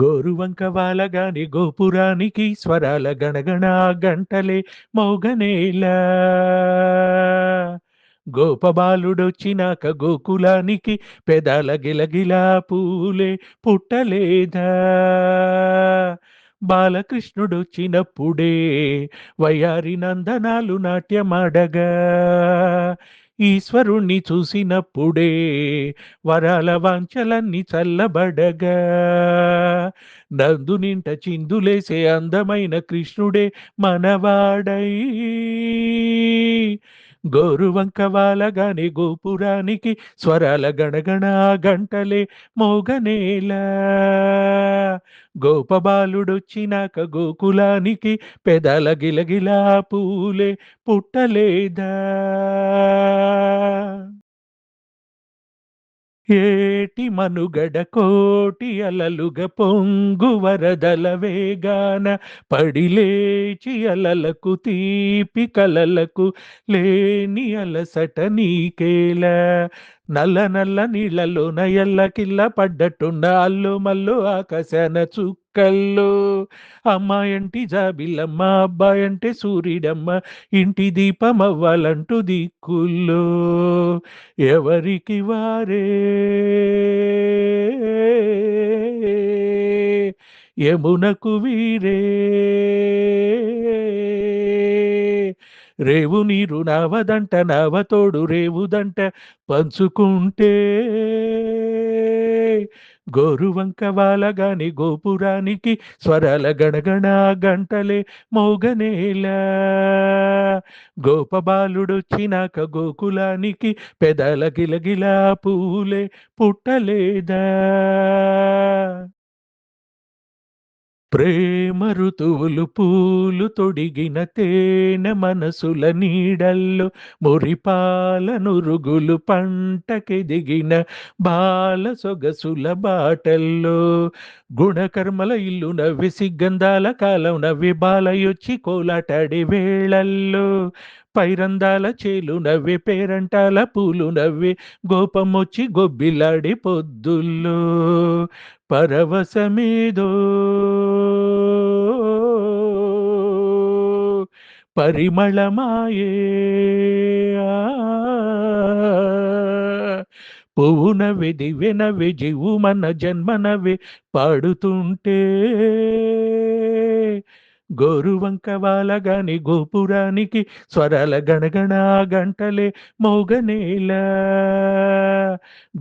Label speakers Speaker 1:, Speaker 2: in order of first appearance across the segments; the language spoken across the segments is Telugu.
Speaker 1: గోరువంక వాలగాని గోపురానికి స్వరాల గణగణ గంటలే మౌగనేల. గోపబాలుడొచ్చినాక గోకులానికి పెదాల గిలగిలా పూలే పుట్టలేదా. బాలకృష్ణుడొచ్చినప్పుడే వయారి నందనాలు నాట్యమాడగా. ఈశ్వరుణ్ణి చూసినప్పుడే వరాల వాంఛలన్నీ చల్లబడగా. నందునింట చిందులేసే అందమైన కృష్ణుడే మనవాడై. గోరువంక వాలగానే గోపురానికి స్వరాల గణగణ గంటలే మోగనేలా. గోపబాలుడొచ్చినాక గోకులానికి పెదాల గిలగిలా పూలే పుట్టలేదా? ఏటి మనుగడ కోటి అలలుగ పొంగు వరదల వేగాన పడిలేచి అలలకు తీపి కలలకు లేని అలసట నీకేలా. నల్ల నల్ల నీళ్ళలో నయల్ల కిల్ల పడ్డట్టుండ అల్లు మల్లు ఆకాశాన చూ చుక్కల్లో అమ్మాయంటి జాబిల్లమ్మ అబ్బాయంటే సూర్యుడమ్మ ఇంటి దీపం అవ్వాలంటూ దిక్కుల్లో. ఎవరికి వారే? యమునకు వీరే? రేవు నీరు నావదంట నావతోడు రేవుదంట పంచుకుంటే గోరువంక వాలగాని గోపురానికి స్వరాల గణగణ గంటలే మోగనేలా. గోపబాలుడొచ్చినాక గోకులానికి పెదల గిలగిలా పూలే పుట్టలేదా? ప్రేమ ఋతువులు పూలు తొడిగిన తేనె మనసుల నీడల్లో మురిపాల నురుగులు పంటకెదిగిన బాల సొగసుల బాటల్లో గుణకర్మల ఇల్లు నవ్వి కాలం నవ్వి బాలయొచ్చి కోలాటాడి వేళల్లో పైరందాల చేలు నవ్వి పేరంటాల పూలు నవ్వి గోపమొచ్చి గొబ్బిలాడి పొద్దుల్లో పరవశమేదో. పరిమళమాయే. ఆ, పువ్వునవి జీవు మన జన్మనవి పాడుతుంటే గోరువంక వాలగాని గోపురానికి స్వరాల గణగణ గంటలే మోగనేలా.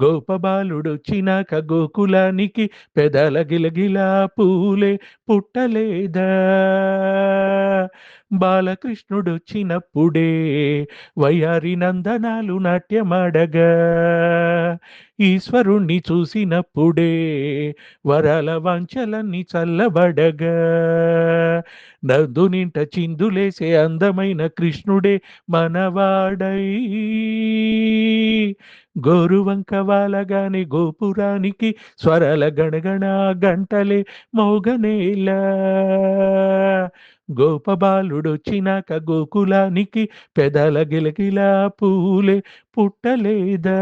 Speaker 1: గోపబాలుడొచ్చినాక గోకులానికి పెదాల గిలగిలా పూలే పుట్టలేదా. బాలకృష్ణుడొచ్చినప్పుడే వయారి నందనాలు నాట్యమాడగా. ఈశ్వరుణ్ణి చూసినప్పుడే వరాల వాంఛలన్నీ చల్లబడగా. నందునింట చిందులేసే అందమైన కృష్ణుడే మనవాడై. గోరువంక వాలగాని గోపురానికి స్వరాల గణగణ గంటలే మోగనేలా. గోపబాలుడొచ్చినాక గోకులానికి పెదల గిలగిలా పూలే పుట్టలేదా?